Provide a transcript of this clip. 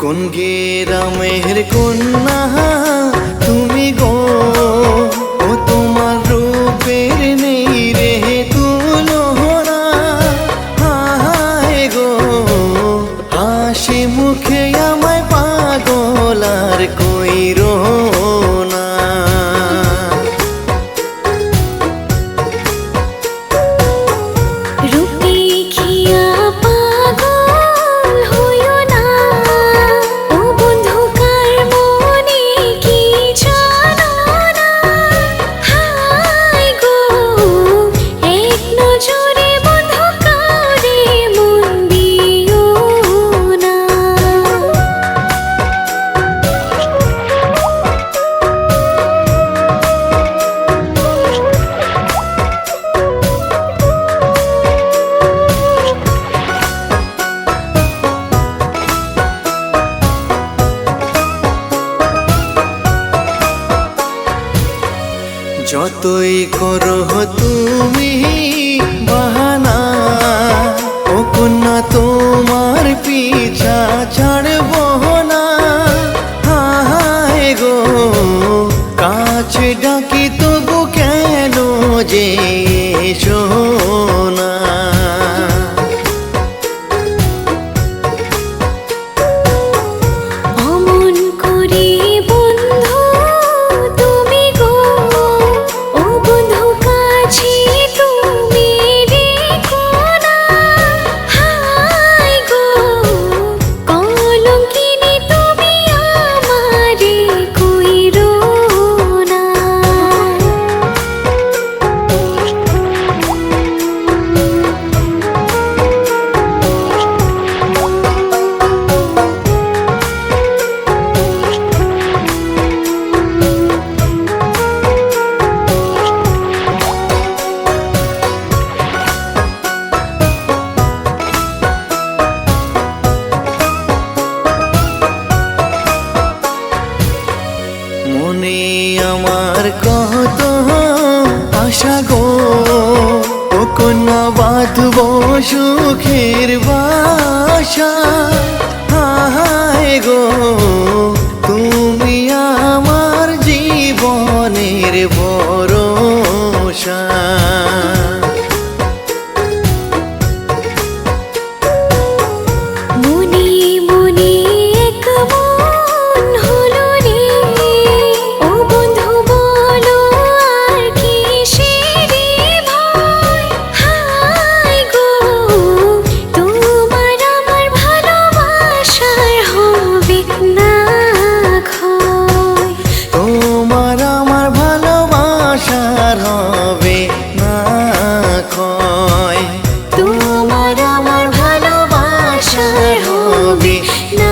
রূপের কন্যা, তুমি গো, ও তোমার রূপের নেই রে তুলনা হায় গো, হাসি মুখে আমায় যতই করো তুমি বাহানা ও কন্যা তোমার পিছা ছাড়ব না। হায় গো, কাছে ডাকি তবু কেন যে কত আশা গো ও কন্যা বাঁধব সুখের বাসা। হায় গো তুমি আমার জীবনের ভরসা। আর হবে না ক্ষয় তোমার আমার ভালোবাসার হবে। না